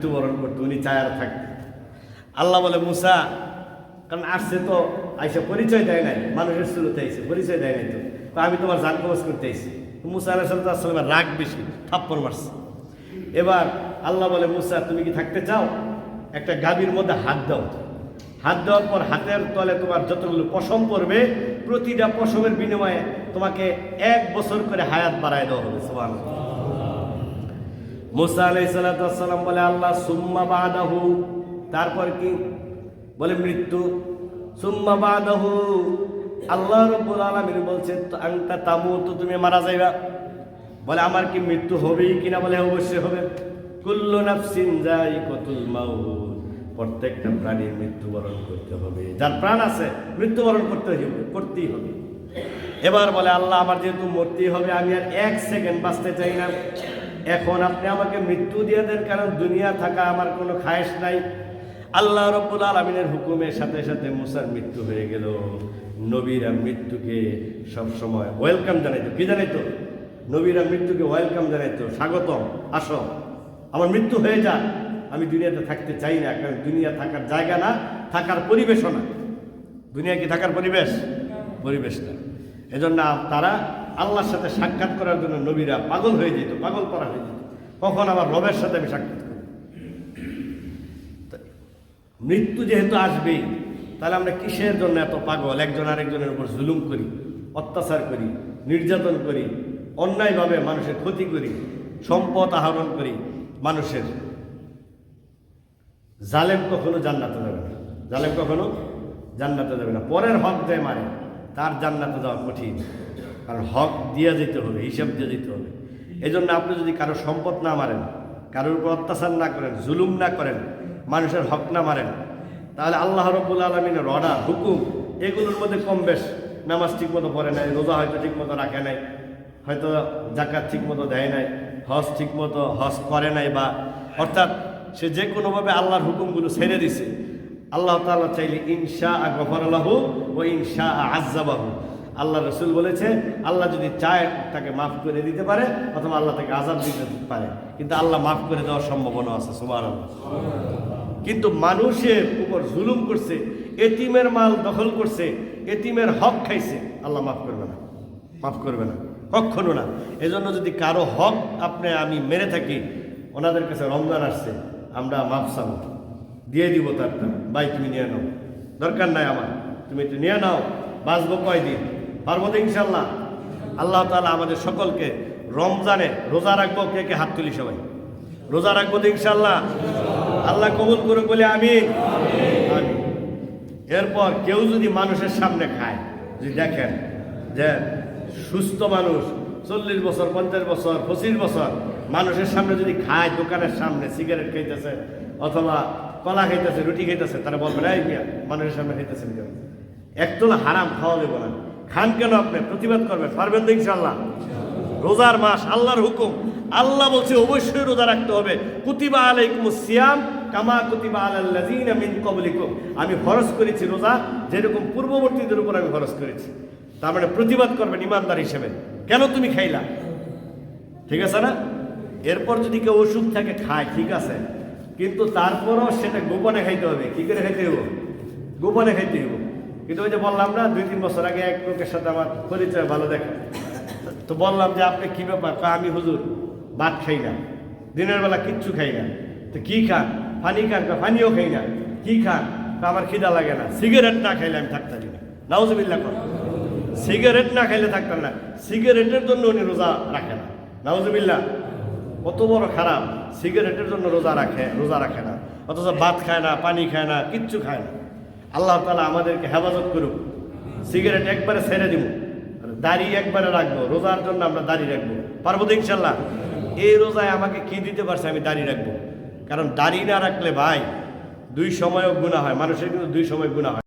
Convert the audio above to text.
মৃত্যুবরণ করতে উনি চায় থাকতে। আল্লাহ বলে, মুসা, কারণ আসছে তো, আইসা পরিচয় দেয় নাই, মানুষের শুরুতে আইসে পরিচয় দেয় নাই তো। আমি তোমার জান কবচ করতে আইসি। মুসা আলাহিসাল্লামের রাগ বেশি, থাপ্পড় মারছে। এবার আল্লাহ বলে, মুসা, তুমি কি থাকতে চাও? একটা গাভীর মধ্যে হাত দাও। হাত দেওয়ার পর হাতের তলে তোমার যতগুলো পশম পড়বে, প্রতিটা পশমের বিনিময়ে তোমাকে এক বছর করে হায়াত বাড়ায় দেওয়া হবে সোমান মুসা আলাইসালাম বলে, আল্লাহ, সুম্মা বাদাহু। তারপর কি? বলে, মৃত্যু। সুম্মা বাদাহু। আল্লাহ রব্বুল আলমিন বলছে আংটা তামু তো তুমি মারা যাইবা। বলে, আমার কি মৃত্যু হবেই কিনা? বলে অবশ্যই হবে। কুল্লু নাফসিন যাই কতুল মাউত। প্রত্যেকটা প্রাণীর মৃত্যুবরণ করতে হবে। যার প্রাণ আছে, মৃত্যুবরণ করতে হবে, করতেই হবে। এবার বলে, আল্লাহ, আমার যেহেতু মরতেই হবে, আমি আর এক সেকেন্ড বাঁচতে চাই না। এখন আপনি আমাকে মৃত্যু দিয়ে দেন, কারণ দুনিয়া থাকা আমার কোনো খায়েশ নাই। আল্লাহ রব্বুল আলমিনের হুকুমের সাথে সাথে মুসার মৃত্যু হয়ে গেল। নবীরা মৃত্যুকে সবসময় ওয়েলকাম জানাইতো। কি জানাইতো? নবীরা মৃত্যুকে ওয়েলকাম জানাইতো। স্বাগতম, আসো। আমার মৃত্যু হয়ে যাক। আমি দুনিয়াতে থাকতে চাই না, কারণ দুনিয়া থাকার জায়গা না, থাকার পরিবেশও না। দুনিয়া কি থাকার পরিবেশ? পরিবেশ না। এজন্য তারা আল্লাহর সাথে সাক্ষাৎ করার জন্য নবীরা পাগল হয়ে যেত, পাগল করা হয়ে যেত। কখন আবার রবের সাথে আমি সাক্ষাৎ করি মৃত্যু যেহেতু আসবেই তাহলে আমরা কিসের জন্য এত পাগল? একজন আরেকজনের উপর জুলুম করি, অত্যাচার করি, নির্যাতন করি, অন্যায়ভাবে মানুষের ক্ষতি করি, সম্পদ আহরণ করি, মানুষের জালেম কখনো জান্নাতে যাবে না। জালেম কখনো জান্নাতে যাবে না। পরের হক দেয় মারে, তার জান্নাতে যাওয়া কঠিন। কারণ হক দিয়ে যেতে হবে, হিসাব দিয়ে যেতে হবে। এই জন্য আপনি যদি কারও সম্পদ না মারেন, কারোর উপর অত্যাচার না করেন, জুলুম না করেন, মানুষের হক না মারেন, তাহলে আল্লাহ রব্বুল আলমিনের অর্ডার হুকুম, এগুলোর মধ্যে কম বেশ। নামাজ ঠিক মতো পড়ে নাই, রোজা হয়তো ঠিক মতো রাখে নাই, হয়তো জাকাত ঠিক মতো দেয় নাই, হজ ঠিক মতো হজ করে নাই বা, অর্থাৎ সে যে কোনোভাবে আল্লাহর হুকুমগুলো ছেড়ে দিছে, আল্লাহ তাআলা চাইলে ইনশা গফর আল্লাহু ও ইনশা আজ্জাবাহু আল্লাহ রসুল বলেছে, আল্লাহ যদি চায় তাকে মাফ করে দিতে পারে, অথবা আল্লাহ তাকে আজাব দিতে পারে। কিন্তু আল্লাহ মাফ করে দেওয়ার সম্ভাবনা আছে সুমার কিন্তু মানুষের উপর জুলুম করছে, এতিমের মাল দখল করছে, এতিমের হক খাইছে, আল্লাহ মাফ করবে না। মাফ করবে না। কখনো না। এজন্য যদি কারও হক আপনি, আমি মেরে থাকি, ওনাদের কাছে রমজান আসছে, আমরা মাফ চাবো। দিয়ে দিব তারটা। ভাই, তুমি নিয়ে নাও। দরকার নাই আমার। তুমি একটু নিয়ে নাও। বাঁচবো কয়দিন? পারব ইনশাল্লাহ আল্লাহ তাআলা আমাদের সকলকে রমজানে রোজা রাখব, কে কে হাত তুলি সবাই। রোজা রাখব তো ইনশাল্লাহ আল্লাহ কবুল করে বলে আমি এরপর কেউ যদি মানুষের সামনে খায়, যদি দেখেন যে সুস্থ মানুষ, চল্লিশ বছর, পঞ্চাশ বছর, পঁচিশ বছর, মানুষের সামনে যদি খায়, দোকানের সামনে সিগারেট খাইতেছে অথবা কলা খাইতেছে, রুটি খাইতেছে, তারা বলবেন এই মিয়া, মানুষের সামনে খাইতেছেন কেন? একতলা হারাম খাওয়া দেবো না। খান কেন আপনি? প্রতিবাদ করবেন, পারবেন তো ইনশাল্লাহ রোজার মাস, আল্লাহর হুকুম। আল্লাহ বলছে, অবশ্যই রোজা রাখতে হবে। কুতিবা আলাইকুম সিয়াম কামা কুতিবা আলাল্লাযিনা মিন ক্বাবলিকুম। আমি ফরজ করেছি রোজা, যেরকম পূর্ববর্তীদের উপর আমি ফরজ করেছি। তার মানে প্রতিবাদ করবেন ইমানদার হিসেবে। কেন তুমি খাইলা? ঠিক আছে না? এরপর যদি কেউ ওষুধ থাকে, খায়, ঠিক আছে। কিন্তু তারপরও সেটা গোপনে খাইতে হবে। কি করে খাইতে হইব? গোপনে খাইতে হইব। কিন্তু ওই যে বললাম না, দুই, তিন বছর আগে এক লোকের সাথে আমার পরিচয় ভালো দেখা। তো বললাম যে, আপনি কি ব্যাপার? আমি হুজুর, ভাত খাই না, দিনের বেলা কিচ্ছু খাই না। তো কী খান? পানি খান? পানিও খাই না। কী খান? আমার খিদা লাগে না। সিগারেট না খাইলে আমি থাকতাম না। নাউজবিল্লা কর। সিগারেট না খাইলে থাকতাম না। সিগারেটের জন্য উনি রোজা রাখে না। নাউজবিল্লা কত বড় খারাপ। সিগারেটের জন্য রোজা রাখে রোজা রাখে না। অথচ ভাত খায় না, পানি খায় না, কিচ্ছু খায় না। আল্লাহ তালা আমাদেরকে হেফাজত করুক। সিগারেট একবারে ছেড়ে দিব। দাড়ি একবারে রাখব। রোজার জন্য আমরা দাড়ি রাখব। পারব তো ইনশাল্লাহ এই রোজায় আমাকে কি দিতে পারছে আমি দাড়ি রাখব। কারণ দাড়ি না রাখলে ভাই, দুই সময়ও গুণা হয়। মানুষের কিন্তু দুই সময় গুণা হয়।